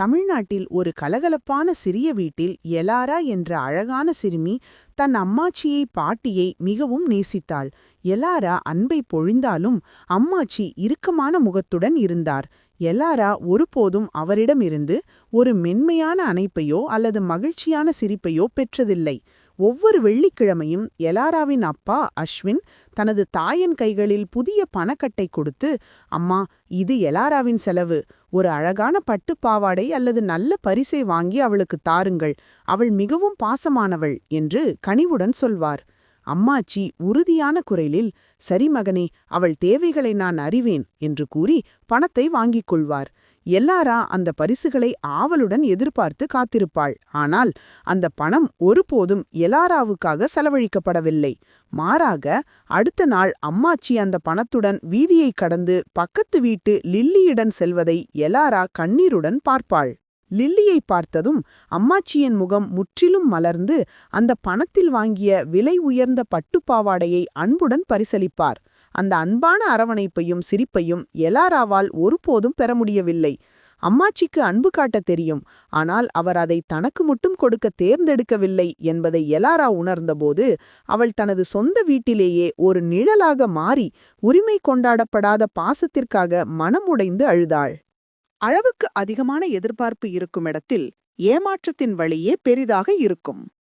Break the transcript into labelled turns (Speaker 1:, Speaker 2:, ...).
Speaker 1: தமிழ்நாட்டில் ஒரு கலகலப்பான சிறிய வீட்டில் எலாரா என்ற அழகான சிறுமி தன் அம்மாச்சியை பாட்டியை மிகவும் நேசித்தாள். எலாரா அன்பை பொழிந்தாலும் அம்மாச்சி இறுக்கமான முகத்துடன் இருந்தார். எலாரா ஒருபோதும் அவரிடமிருந்து ஒரு மென்மையான அணைப்பையோ அல்லது மகிழ்ச்சியான சிரிப்பையோ பெற்றதில்லை. ஒவ்வொரு வெள்ளிக்கிழமையும் எலாராவின் அப்பா அஸ்வின் தனது தாயின் கைகளில் புதிய பணக்கட்டை கொடுத்து அம்மா இது எலாராவின் செலவு. ஒரு அழகான பட்டு பாவாடை அல்லது நல்ல பரிசை வாங்கி அவளுக்கு தாருங்கள். அவள் மிகவும் பாசமானவள் என்று கனிவுடன் சொல்வார். அம்மாச்சி உறுதியான குரலில் சரி மகனே அவள் தேவைகளை நான் அறிவேன் என்று கூறி பணத்தை வாங்கிக் கொள்வார். எல்லாரா அந்த பரிசுகளை ஆவலுடன் எதிர்பார்த்து காத்திருப்பாள். ஆனால் அந்த பணம் ஒருபோதும் எலாராவுக்காக செலவழிக்கப்படவில்லை. மாறாக அடுத்த நாள் அம்மாச்சி அந்த பணத்துடன் வீதியை கடந்து பக்கத்து வீட்டு லில்லியுடன் செல்வதை எலாரா கண்ணீருடன் பார்ப்பாள். லில்லியை பார்த்ததும் அம்மாச்சியின் முகம் முற்றிலும் மலர்ந்து அந்த பணத்தில் வாங்கிய விலை உயர்ந்த பட்டுப்பாவாடையை அன்புடன் பரிசளிப்பார். அந்த அன்பான அரவணைப்பையும் சிரிப்பையும் எலாராவால் ஒருபோதும் பெற முடியவில்லை. அம்மாச்சிக்கு அன்பு காட்ட தெரியும். ஆனால் அவர் அதை தனக்கு மட்டும் கொடுக்க தேர்ந்தெடுக்கவில்லை என்பதை எலாரா உணர்ந்தபோது அவள் தனது சொந்த வீட்டிலேயே ஒரு நிழலாக மாறி உரிமை கொண்டாடப்படாத பாசத்திற்காக மனமுடைந்து அழுதாள். அளவுக்கு அதிகமான எதிர்பார்ப்பு இருக்கும் இடத்தில் ஏமாற்றத்தின் வழியே பெரிதாக இருக்கும்.